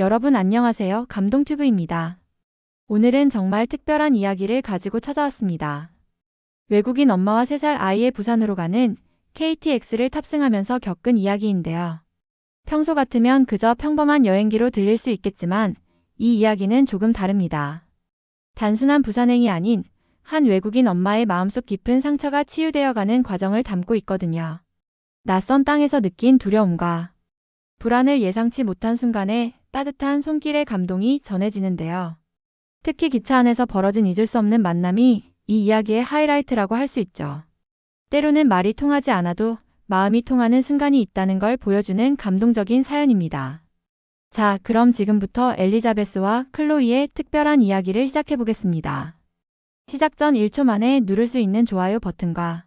여러분 안녕하세요. 감동튜브입니다. 오늘은 정말 특별한 이야기를 가지고 찾아왔습니다. 외국인 엄마와 3살 아이의 부산으로 가는 KTX를 탑승하면서 겪은 이야기인데요. 평소 같으면 그저 평범한 여행기로 들릴 수 있겠지만 이 이야기는 조금 다릅니다. 단순한 부산행이 아닌 한 외국인 엄마의 마음속 깊은 상처가 치유되어 가는 과정을 담고 있거든요. 낯선 땅에서 느낀 두려움과 불안을 예상치 못한 순간에 따뜻한 손길의 감동이 전해지는데요. 특히 기차 안에서 벌어진 잊을 수 없는 만남이 이 이야기의 하이라이트라고 할 수 있죠. 때로는 말이 통하지 않아도 마음이 통하는 순간이 있다는 걸 보여주는 감동적인 사연입니다. 자, 그럼 지금부터 엘리자베스와 클로이의 특별한 이야기를 시작해 보겠습니다. 시작 전 1초 만에 누를 수 있는 좋아요 버튼과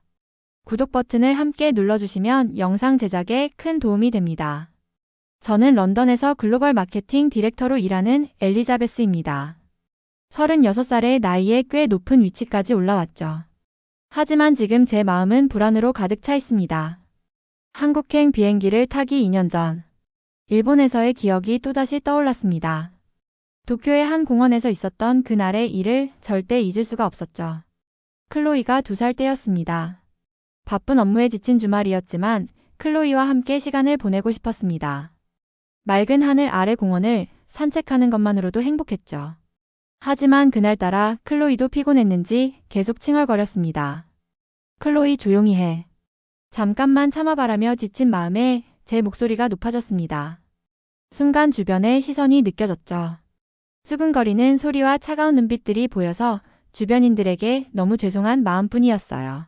구독 버튼을 함께 눌러주시면 영상 제작에 큰 도움이 됩니다. 저는 런던에서 글로벌 마케팅 디렉터로 일하는 엘리자베스입니다. 36살의 나이에 꽤 높은 위치까지 올라왔죠. 하지만 지금 제 마음은 불안으로 가득 차 있습니다. 한국행 비행기를 타기 2년 전, 일본에서의 기억이 또다시 떠올랐습니다. 도쿄의 한 공원에서 있었던 그날의 일을 절대 잊을 수가 없었죠. 클로이가 두 살 때였습니다. 바쁜 업무에 지친 주말이었지만 클로이와 함께 시간을 보내고 싶었습니다. 맑은 하늘 아래 공원을 산책하는 것만으로도 행복했죠. 하지만 그날따라 클로이도 피곤했는지 계속 칭얼거렸습니다. 클로이 조용히 해. 잠깐만 참아바라며 지친 마음에 제 목소리가 높아졌습니다. 순간 주변의 시선이 느껴졌죠. 수근거리는 소리와 차가운 눈빛들이 보여서 주변인들에게 너무 죄송한 마음뿐이었어요.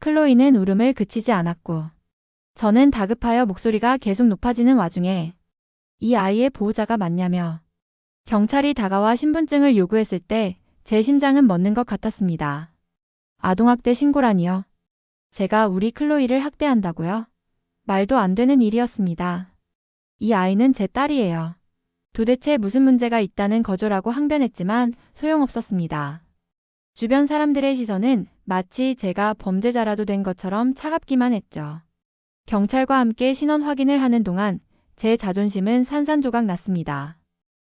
클로이는 울음을 그치지 않았고, 저는 다급하여 목소리가 계속 높아지는 와중에 이 아이의 보호자가 맞냐며 경찰이 다가와 신분증을 요구했을 때 제 심장은 멎는 것 같았습니다. 아동학대 신고라니요. 제가 우리 클로이를 학대한다고요? 말도 안 되는 일이었습니다. 이 아이는 제 딸이에요. 도대체 무슨 문제가 있다는 거조라고 항변했지만 소용없었습니다. 주변 사람들의 시선은 마치 제가 범죄자라도 된 것처럼 차갑기만 했죠. 경찰과 함께 신원 확인을 하는 동안 제 자존심은 산산조각 났습니다.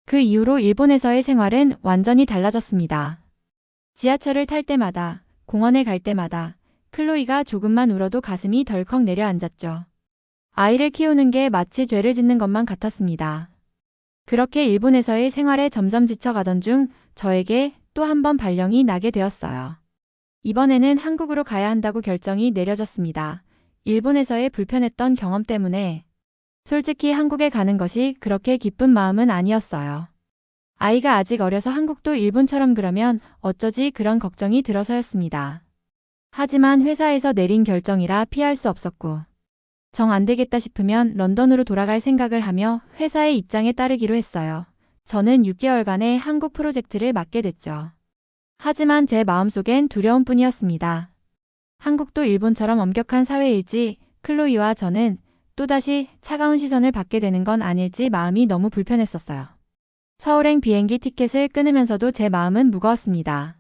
그 이후로 일본에서의 생활은 완전히 달라졌습니다. 지하철을 탈 때마다, 공원에 갈 때마다 클로이가 조금만 울어도 가슴이 덜컥 내려앉았죠. 아이를 키우는 게 마치 죄를 짓는 것만 같았습니다. 그렇게 일본에서의 생활에 점점 지쳐가던 중 저에게 또 한 번 발령이 나게 되었어요. 이번에는 한국으로 가야 한다고 결정이 내려졌습니다. 일본에서의 불편했던 경험 때문에 솔직히 한국에 가는 것이 그렇게 기쁜 마음은 아니었어요. 아이가 아직 어려서 한국도 일본처럼 그러면 어쩌지 그런 걱정이 들어서였습니다. 하지만 회사에서 내린 결정이라 피할 수 없었고, 정 안 되겠다 싶으면 런던으로 돌아갈 생각을 하며 회사의 입장에 따르기로 했어요. 저는 6개월간의 한국 프로젝트를 맡게 됐죠. 하지만 제 마음속엔 두려움뿐이었습니다. 한국도 일본처럼 엄격한 사회일지 클로이와 저는 또다시 차가운 시선을 받게 되는 건 아닐지 마음이 너무 불편했었어요. 서울행 비행기 티켓을 끊으면서도 제 마음은 무거웠습니다.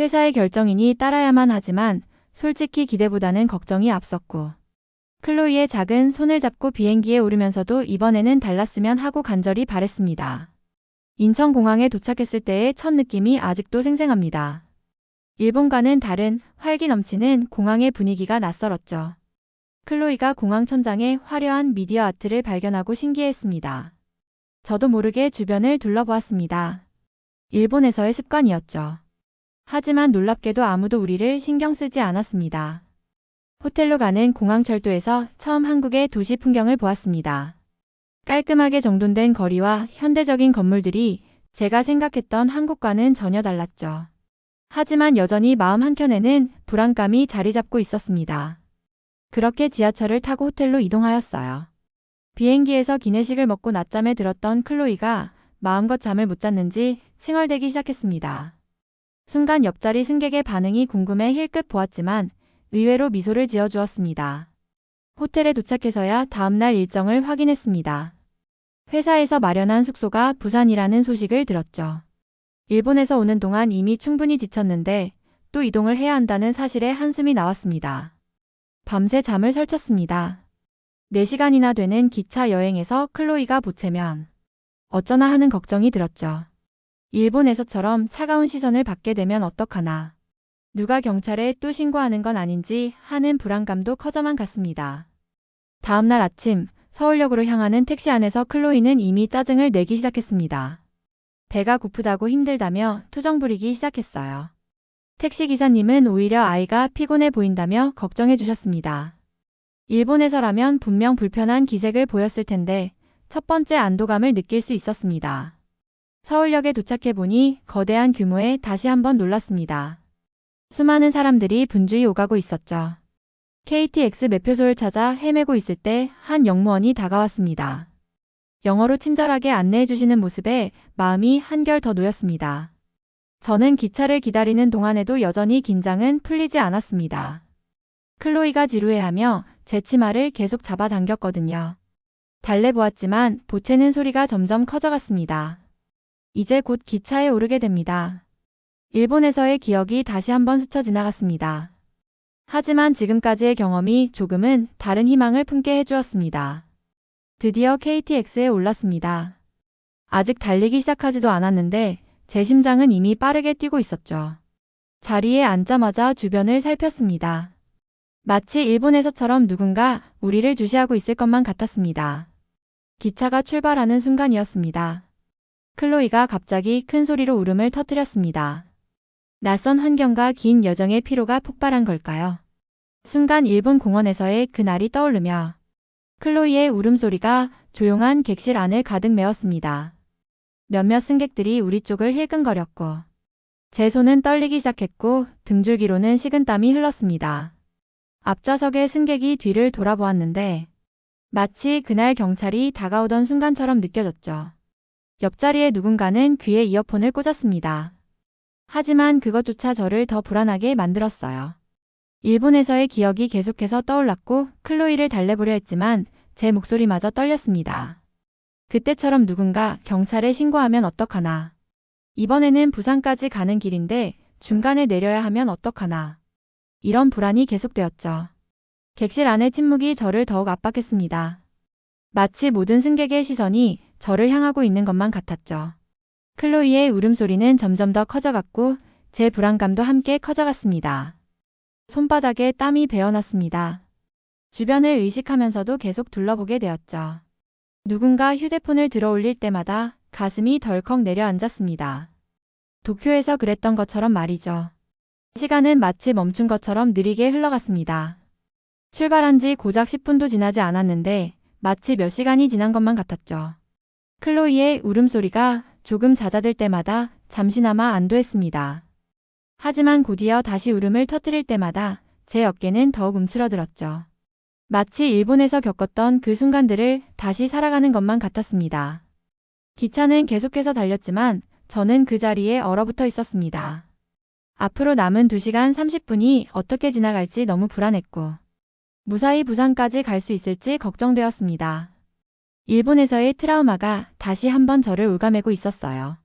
회사의 결정이니 따라야만 하지만 솔직히 기대보다는 걱정이 앞섰고 클로이의 작은 손을 잡고 비행기에 오르면서도 이번에는 달랐으면 하고 간절히 바랬습니다. 인천공항에 도착했을 때의 첫 느낌이 아직도 생생합니다. 일본과는 다른 활기 넘치는 공항의 분위기가 낯설었죠. 클로이가 공항 천장에 화려한 미디어 아트를 발견하고 신기했습니다. 저도 모르게 주변을 둘러보았습니다. 일본에서의 습관이었죠. 하지만 놀랍게도 아무도 우리를 신경 쓰지 않았습니다. 호텔로 가는 공항철도에서 처음 한국의 도시 풍경을 보았습니다. 깔끔하게 정돈된 거리와 현대적인 건물들이 제가 생각했던 한국과는 전혀 달랐죠. 하지만 여전히 마음 한켠에는 불안감이 자리 잡고 있었습니다. 그렇게 지하철을 타고 호텔로 이동하였어요. 비행기에서 기내식을 먹고 낮잠에 들었던 클로이가 마음껏 잠을 못 잤는지 칭얼대기 시작했습니다. 순간 옆자리 승객의 반응이 궁금해 힐끗 보았지만 의외로 미소를 지어주었습니다. 호텔에 도착해서야 다음날 일정을 확인했습니다. 회사에서 마련한 숙소가 부산이라는 소식을 들었죠. 일본에서 오는 동안 이미 충분히 지쳤는데 또 이동을 해야 한다는 사실에 한숨이 나왔습니다. 밤새 잠을 설쳤습니다. 4시간이나 되는 기차 여행에서 클로이가 보채면 어쩌나 하는 걱정이 들었죠. 일본에서처럼 차가운 시선을 받게 되면 어떡하나. 누가 경찰에 또 신고하는 건 아닌지 하는 불안감도 커져만 갔습니다. 다음날 아침 서울역으로 향하는 택시 안에서 클로이는 이미 짜증을 내기 시작했습니다. 배가 고프다고 힘들다며 투정 부리기 시작했어요. 택시 기사님은 오히려 아이가 피곤해 보인다며 걱정해 주셨습니다. 일본에서라면 분명 불편한 기색을 보였을 텐데 첫 번째 안도감을 느낄 수 있었습니다. 서울역에 도착해 보니 거대한 규모에 다시 한번 놀랐습니다. 수많은 사람들이 분주히 오가고 있었죠. KTX 매표소를 찾아 헤매고 있을 때 한 영무원이 다가왔습니다. 영어로 친절하게 안내해 주시는 모습에 마음이 한결 더 놓였습니다. 저는 기차를 기다리는 동안에도 여전히 긴장은 풀리지 않았습니다. 클로이가 지루해하며 제 치마를 계속 잡아당겼거든요. 달래보았지만 보채는 소리가 점점 커져갔습니다. 이제 곧 기차에 오르게 됩니다. 일본에서의 기억이 다시 한번 스쳐 지나갔습니다. 하지만 지금까지의 경험이 조금은 다른 희망을 품게 해주었습니다. 드디어 KTX에 올랐습니다. 아직 달리기 시작하지도 않았는데 제 심장은 이미 빠르게 뛰고 있었죠. 자리에 앉자마자 주변을 살폈습니다. 마치 일본에서처럼 누군가 우리를 주시하고 있을 것만 같았습니다. 기차가 출발하는 순간이었습니다. 클로이가 갑자기 큰 소리로 울음을 터뜨렸습니다. 낯선 환경과 긴 여정의 피로가 폭발한 걸까요? 순간 일본 공원에서의 그날이 떠오르며 클로이의 울음소리가 조용한 객실 안을 가득 메웠습니다. 몇몇 승객들이 우리 쪽을 힐끔거렸고 제 손은 떨리기 시작했고 등줄기로는 식은땀이 흘렀습니다. 앞좌석의 승객이 뒤를 돌아보았는데 마치 그날 경찰이 다가오던 순간처럼 느껴졌죠. 옆자리에 누군가는 귀에 이어폰을 꽂았습니다. 하지만 그것조차 저를 더 불안하게 만들었어요. 일본에서의 기억이 계속해서 떠올랐고 클로이를 달래보려 했지만 제 목소리마저 떨렸습니다. 그때처럼 누군가 경찰에 신고하면 어떡하나. 이번에는 부산까지 가는 길인데 중간에 내려야 하면 어떡하나. 이런 불안이 계속되었죠. 객실 안의 침묵이 저를 더욱 압박했습니다. 마치 모든 승객의 시선이 저를 향하고 있는 것만 같았죠. 클로이의 울음소리는 점점 더 커져갔고 제 불안감도 함께 커져갔습니다. 손바닥에 땀이 배어났습니다. 주변을 의식하면서도 계속 둘러보게 되었죠. 누군가 휴대폰을 들어 올릴 때마다 가슴이 덜컥 내려앉았습니다. 도쿄에서 그랬던 것처럼 말이죠. 시간은 마치 멈춘 것처럼 느리게 흘러갔습니다. 출발한 지 고작 10분도 지나지 않았는데 마치 몇 시간이 지난 것만 같았죠. 클로이의 울음소리가 조금 잦아들 때마다 잠시나마 안도했습니다. 하지만 곧이어 다시 울음을 터뜨릴 때마다 제 어깨는 더욱 움츠러들었죠. 마치 일본에서 겪었던 그 순간들을 다시 살아가는 것만 같았습니다. 기차는 계속해서 달렸지만 저는 그 자리에 얼어붙어 있었습니다. 앞으로 남은 2시간 30분이 어떻게 지나갈지 너무 불안했고 무사히 부산까지 갈 수 있을지 걱정되었습니다. 일본에서의 트라우마가 다시 한번 저를 울가매고 있었어요.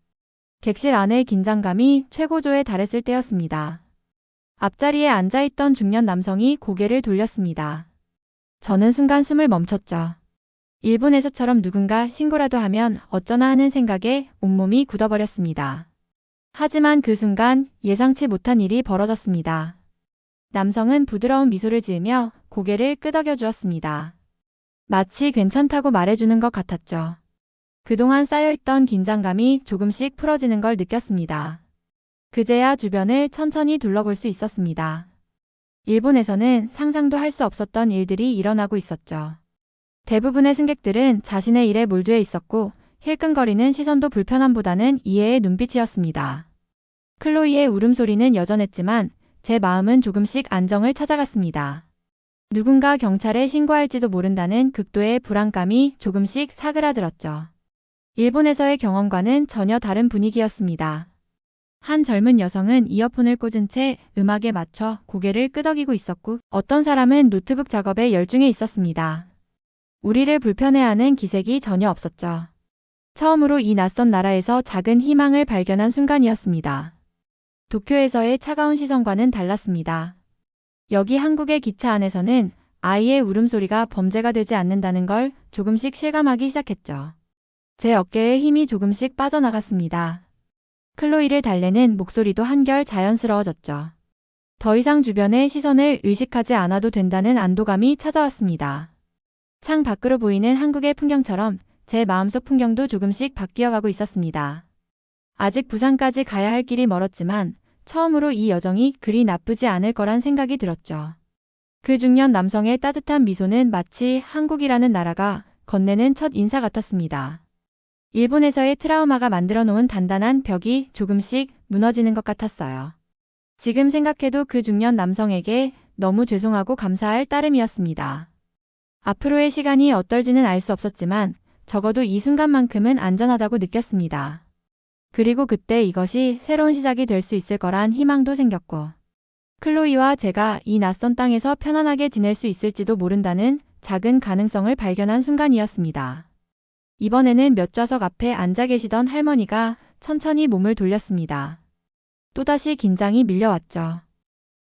객실 안의 긴장감이 최고조에 달했을 때였습니다. 앞자리에 앉아있던 중년 남성이 고개를 돌렸습니다. 저는 순간 숨을 멈췄죠. 일본에서처럼 누군가 신고라도 하면 어쩌나 하는 생각에 온몸이 굳어버렸습니다. 하지만 그 순간 예상치 못한 일이 벌어졌습니다. 남성은 부드러운 미소를 지으며 고개를 끄덕여 주었습니다. 마치 괜찮다고 말해주는 것 같았죠. 그동안 쌓여있던 긴장감이 조금씩 풀어지는 걸 느꼈습니다. 그제야 주변을 천천히 둘러볼 수 있었습니다. 일본에서는 상상도 할 수 없었던 일들이 일어나고 있었죠. 대부분의 승객들은 자신의 일에 몰두해 있었고 힐끔거리는 시선도 불편함보다는 이해의 눈빛이었습니다. 클로이의 울음소리는 여전했지만 제 마음은 조금씩 안정을 찾아갔습니다. 누군가 경찰에 신고할지도 모른다는 극도의 불안감이 조금씩 사그라들었죠. 일본에서의 경험과는 전혀 다른 분위기였습니다. 한 젊은 여성은 이어폰을 꽂은 채 음악에 맞춰 고개를 끄덕이고 있었고 어떤 사람은 노트북 작업에 열중해 있었습니다. 우리를 불편해하는 기색이 전혀 없었죠. 처음으로 이 낯선 나라에서 작은 희망을 발견한 순간이었습니다. 도쿄에서의 차가운 시선과는 달랐습니다. 여기 한국의 기차 안에서는 아이의 울음소리가 범죄가 되지 않는다는 걸 조금씩 실감하기 시작했죠. 제 어깨에 힘이 조금씩 빠져나갔습니다. 클로이를 달래는 목소리도 한결 자연스러워졌죠. 더 이상 주변의 시선을 의식하지 않아도 된다는 안도감이 찾아왔습니다. 창 밖으로 보이는 한국의 풍경처럼 제 마음속 풍경도 조금씩 바뀌어가고 있었습니다. 아직 부산까지 가야 할 길이 멀었지만 처음으로 이 여정이 그리 나쁘지 않을 거란 생각이 들었죠. 그 중년 남성의 따뜻한 미소는 마치 한국이라는 나라가 건네는 첫 인사 같았습니다. 일본에서의 트라우마가 만들어 놓은 단단한 벽이 조금씩 무너지는 것 같았어요. 지금 생각해도 그 중년 남성에게 너무 죄송하고 감사할 따름이었습니다. 앞으로의 시간이 어떨지는 알 수 없었지만 적어도 이 순간만큼은 안전하다고 느꼈습니다. 그리고 그때 이것이 새로운 시작이 될 수 있을 거란 희망도 생겼고, 클로이와 제가 이 낯선 땅에서 편안하게 지낼 수 있을지도 모른다는 작은 가능성을 발견한 순간이었습니다. 이번에는 몇 좌석 앞에 앉아 계시던 할머니가 천천히 몸을 돌렸습니다. 또다시 긴장이 밀려왔죠.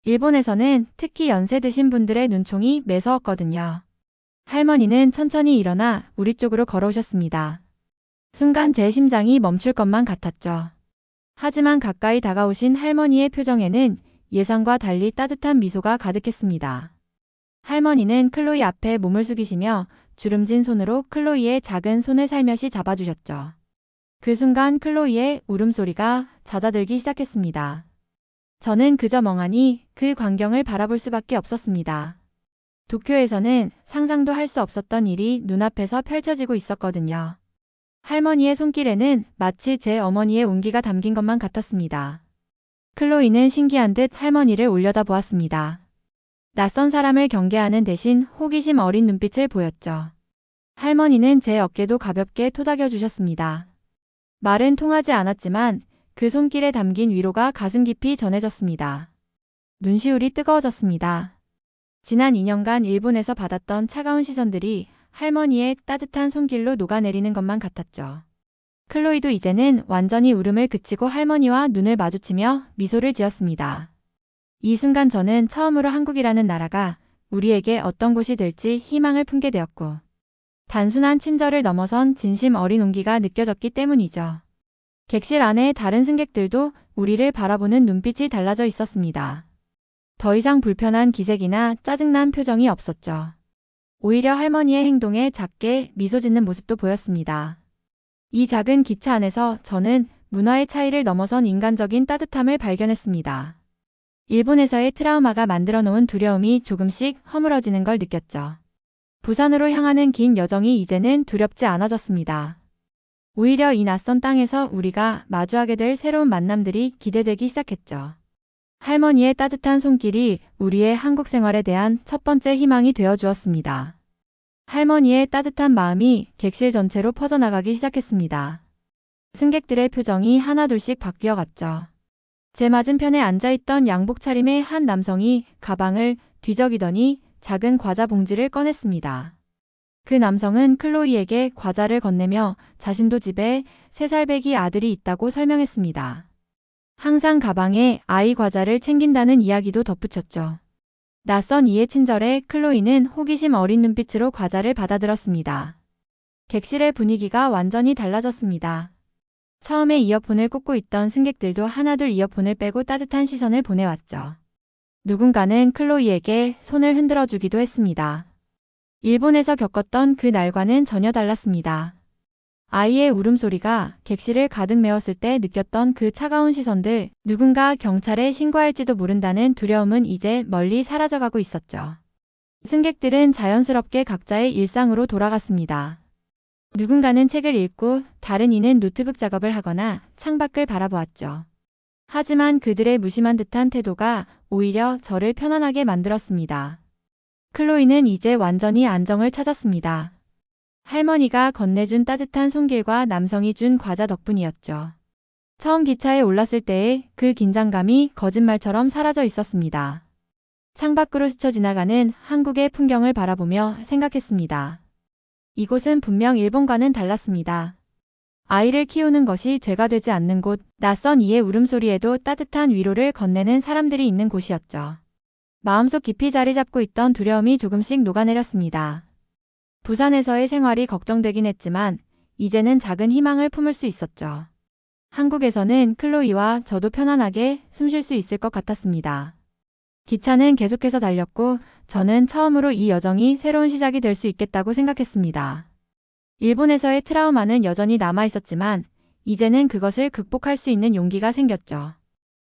일본에서는 특히 연세 드신 분들의 눈총이 매서웠거든요. 할머니는 천천히 일어나 우리 쪽으로 걸어오셨습니다. 순간 제 심장이 멈출 것만 같았죠. 하지만 가까이 다가오신 할머니의 표정에는 예상과 달리 따뜻한 미소가 가득했습니다. 할머니는 클로이 앞에 몸을 숙이시며 주름진 손으로 클로이의 작은 손을 살며시 잡아주셨죠. 그 순간 클로이의 울음소리가 잦아들기 시작했습니다. 저는 그저 멍하니 그 광경을 바라볼 수밖에 없었습니다. 도쿄에서는 상상도 할 수 없었던 일이 눈앞에서 펼쳐지고 있었거든요. 할머니의 손길에는 마치 제 어머니의 온기가 담긴 것만 같았습니다. 클로이는 신기한 듯 할머니를 올려다 보았습니다. 낯선 사람을 경계하는 대신 호기심 어린 눈빛을 보였죠. 할머니는 제 어깨도 가볍게 토닥여 주셨습니다. 말은 통하지 않았지만 그 손길에 담긴 위로가 가슴 깊이 전해졌습니다. 눈시울이 뜨거워졌습니다. 지난 2년간 일본에서 받았던 차가운 시선들이 할머니의 따뜻한 손길로 녹아내리는 것만 같았죠. 클로이도 이제는 완전히 울음을 그치고 할머니와 눈을 마주치며 미소를 지었습니다. 이 순간 저는 처음으로 한국이라는 나라가 우리에게 어떤 곳이 될지 희망을 품게 되었고, 단순한 친절을 넘어선 진심 어린 온기가 느껴졌기 때문이죠. 객실 안에 다른 승객들도 우리를 바라보는 눈빛이 달라져 있었습니다. 더 이상 불편한 기색이나 짜증난 표정이 없었죠. 오히려 할머니의 행동에 작게 미소 짓는 모습도 보였습니다. 이 작은 기차 안에서 저는 문화의 차이를 넘어선 인간적인 따뜻함을 발견했습니다. 일본에서의 트라우마가 만들어 놓은 두려움이 조금씩 허물어지는 걸 느꼈죠. 부산으로 향하는 긴 여정이 이제는 두렵지 않아졌습니다. 오히려 이 낯선 땅에서 우리가 마주하게 될 새로운 만남들이 기대되기 시작했죠. 할머니의 따뜻한 손길이 우리의 한국 생활에 대한 첫 번째 희망이 되어 주었습니다. 할머니의 따뜻한 마음이 객실 전체로 퍼져나가기 시작했습니다. 승객들의 표정이 하나둘씩 바뀌어 갔죠. 제 맞은편에 앉아있던 양복 차림의 한 남성이 가방을 뒤적이더니 작은 과자 봉지를 꺼냈습니다. 그 남성은 클로이에게 과자를 건네며 자신도 집에 3살 배기 아들이 있다고 설명했습니다. 항상 가방에 아이 과자를 챙긴다는 이야기도 덧붙였죠. 낯선 이의 친절에 클로이는 호기심 어린 눈빛으로 과자를 받아들었습니다. 객실의 분위기가 완전히 달라졌습니다. 처음에 이어폰을 꽂고 있던 승객들도 하나둘 이어폰을 빼고 따뜻한 시선을 보내왔죠. 누군가는 클로이에게 손을 흔들어 주기도 했습니다. 일본에서 겪었던 그 날과는 전혀 달랐습니다. 아이의 울음소리가 객실을 가득 메웠을 때 느꼈던 그 차가운 시선들, 누군가 경찰에 신고할지도 모른다는 두려움은 이제 멀리 사라져가고 있었죠. 승객들은 자연스럽게 각자의 일상으로 돌아갔습니다. 누군가는 책을 읽고 다른 이는 노트북 작업을 하거나 창밖을 바라보았죠. 하지만 그들의 무심한 듯한 태도가 오히려 저를 편안하게 만들었습니다. 클로이는 이제 완전히 안정을 찾았습니다. 할머니가 건네준 따뜻한 손길과 남성이 준 과자 덕분이었죠. 처음 기차에 올랐을 때의 그 긴장감이 거짓말처럼 사라져 있었습니다. 창밖으로 스쳐 지나가는 한국의 풍경을 바라보며 생각했습니다. 이곳은 분명 일본과는 달랐습니다. 아이를 키우는 것이 죄가 되지 않는 곳, 낯선 이의 울음소리에도 따뜻한 위로를 건네는 사람들이 있는 곳이었죠. 마음속 깊이 자리 잡고 있던 두려움이 조금씩 녹아내렸습니다. 부산에서의 생활이 걱정되긴 했지만 이제는 작은 희망을 품을 수 있었죠. 한국에서는 클로이와 저도 편안하게 숨 쉴 수 있을 것 같았습니다. 기차는 계속해서 달렸고 저는 처음으로 이 여정이 새로운 시작이 될 수 있겠다고 생각했습니다. 일본에서의 트라우마는 여전히 남아 있었지만 이제는 그것을 극복할 수 있는 용기가 생겼죠.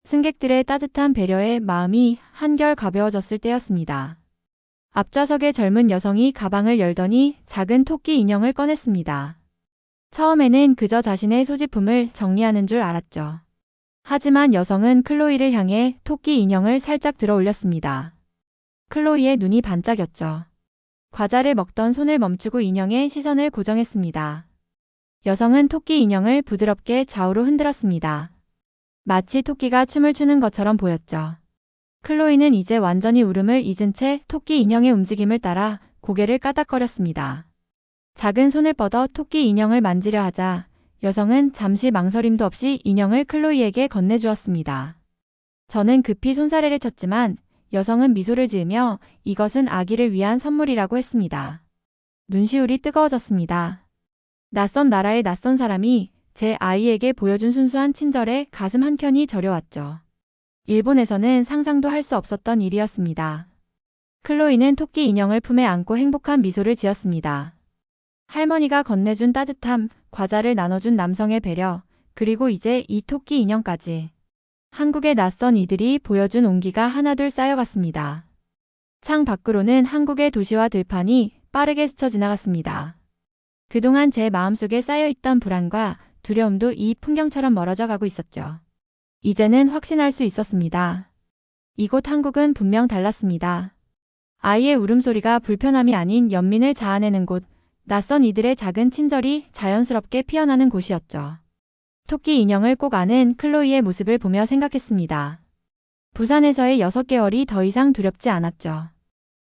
승객들의 따뜻한 배려에 마음이 한결 가벼워졌을 때였습니다. 앞좌석의 젊은 여성이 가방을 열더니 작은 토끼 인형을 꺼냈습니다. 처음에는 그저 자신의 소지품을 정리하는 줄 알았죠. 하지만 여성은 클로이를 향해 토끼 인형을 살짝 들어 올렸습니다. 클로이의 눈이 반짝였죠. 과자를 먹던 손을 멈추고 인형의 시선을 고정했습니다. 여성은 토끼 인형을 부드럽게 좌우로 흔들었습니다. 마치 토끼가 춤을 추는 것처럼 보였죠. 클로이는 이제 완전히 울음을 잊은 채 토끼 인형의 움직임을 따라 고개를 까닥거렸습니다. 작은 손을 뻗어 토끼 인형을 만지려 하자 여성은 잠시 망설임도 없이 인형을 클로이에게 건네주었습니다. 저는 급히 손사래를 쳤지만 여성은 미소를 지으며 이것은 아기를 위한 선물이라고 했습니다. 눈시울이 뜨거워졌습니다. 낯선 나라의 낯선 사람이 제 아이에게 보여준 순수한 친절에 가슴 한켠이 저려왔죠. 일본에서는 상상도 할 수 없었던 일이었습니다. 클로이는 토끼 인형을 품에 안고 행복한 미소를 지었습니다. 할머니가 건네준 따뜻함, 과자를 나눠준 남성의 배려, 그리고 이제 이 토끼 인형까지. 한국의 낯선 이들이 보여준 온기가 하나둘 쌓여갔습니다. 창 밖으로는 한국의 도시와 들판이 빠르게 스쳐 지나갔습니다. 그동안 제 마음속에 쌓여있던 불안과 두려움도 이 풍경처럼 멀어져 가고 있었죠. 이제는 확신할 수 있었습니다. 이곳 한국은 분명 달랐습니다. 아이의 울음소리가 불편함이 아닌 연민을 자아내는 곳, 낯선 이들의 작은 친절이 자연스럽게 피어나는 곳이었죠. 토끼 인형을 꼭 아는 클로이의 모습을 보며 생각했습니다. 부산에서의 6개월이 더 이상 두렵지 않았죠.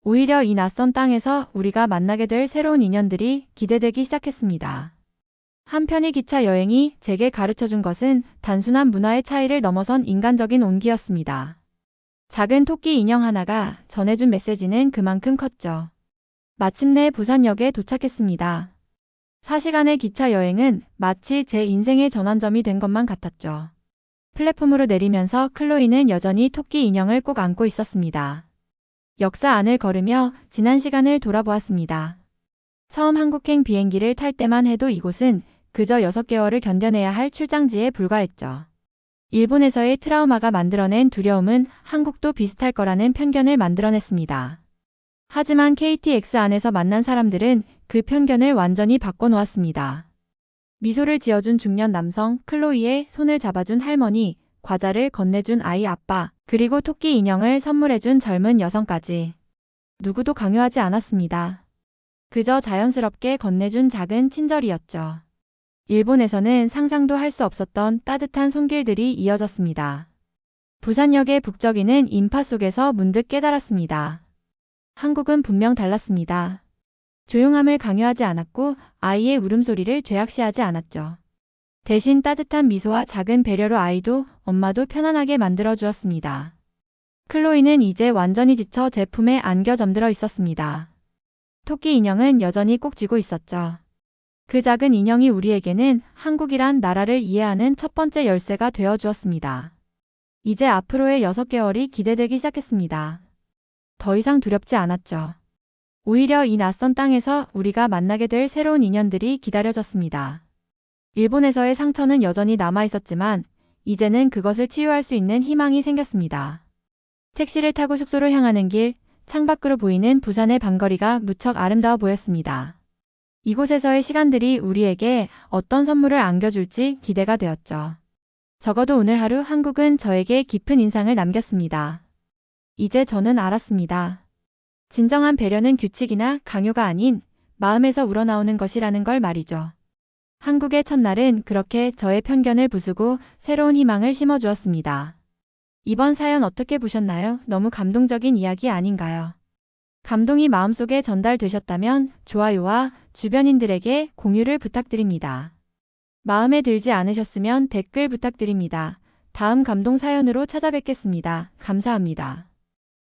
오히려 이 낯선 땅에서 우리가 만나게 될 새로운 인연들이 기대되기 시작했습니다. 한편의 기차 여행이 제게 가르쳐 준 것은 단순한 문화의 차이를 넘어선 인간적인 온기였습니다. 작은 토끼 인형 하나가 전해준 메시지는 그만큼 컸죠. 마침내 부산역에 도착했습니다. 4시간의 기차 여행은 마치 제 인생의 전환점이 된 것만 같았죠. 플랫폼으로 내리면서 클로이는 여전히 토끼 인형을 꼭 안고 있었습니다. 역사 안을 걸으며 지난 시간을 돌아보았습니다. 처음 한국행 비행기를 탈 때만 해도 이곳은 그저 6개월을 견뎌내야 할 출장지에 불과했죠. 일본에서의 트라우마가 만들어낸 두려움은 한국도 비슷할 거라는 편견을 만들어냈습니다. 하지만 KTX 안에서 만난 사람들은 그 편견을 완전히 바꿔놓았습니다. 미소를 지어준 중년 남성 클로이의 손을 잡아준 할머니, 과자를 건네준 아이 아빠, 그리고 토끼 인형을 선물해준 젊은 여성까지. 누구도 강요하지 않았습니다. 그저 자연스럽게 건네준 작은 친절이었죠. 일본에서는 상상도 할 수 없었던 따뜻한 손길들이 이어졌습니다. 부산역의 북적이는 인파 속에서 문득 깨달았습니다. 한국은 분명 달랐습니다. 조용함을 강요하지 않았고 아이의 울음소리를 죄악시하지 않았죠. 대신 따뜻한 미소와 작은 배려로 아이도 엄마도 편안하게 만들어 주었습니다. 클로이는 이제 완전히 지쳐 제품에 안겨 잠들어 있었습니다. 토끼 인형은 여전히 꼭 쥐고 있었죠. 그 작은 인형이 우리에게는 한국이란 나라를 이해하는 첫 번째 열쇠가 되어 주었습니다. 이제 앞으로의 6개월이 기대되기 시작했습니다. 더 이상 두렵지 않았죠. 오히려 이 낯선 땅에서 우리가 만나게 될 새로운 인연들이 기다려졌습니다. 일본에서의 상처는 여전히 남아 있었지만 이제는 그것을 치유할 수 있는 희망이 생겼습니다. 택시를 타고 숙소로 향하는 길, 창밖으로 보이는 부산의 밤거리가 무척 아름다워 보였습니다. 이곳에서의 시간들이 우리에게 어떤 선물을 안겨줄지 기대가 되었죠. 적어도 오늘 하루 한국은 저에게 깊은 인상을 남겼습니다. 이제 저는 알았습니다. 진정한 배려는 규칙이나 강요가 아닌 마음에서 우러나오는 것이라는 걸 말이죠. 한국의 첫날은 그렇게 저의 편견을 부수고 새로운 희망을 심어주었습니다. 이번 사연 어떻게 보셨나요? 너무 감동적인 이야기 아닌가요? 감동이 마음속에 전달되셨다면 좋아요와 주변인들에게 공유를 부탁드립니다. 마음에 들지 않으셨으면 댓글 부탁드립니다. 다음 감동 사연으로 찾아뵙겠습니다. 감사합니다.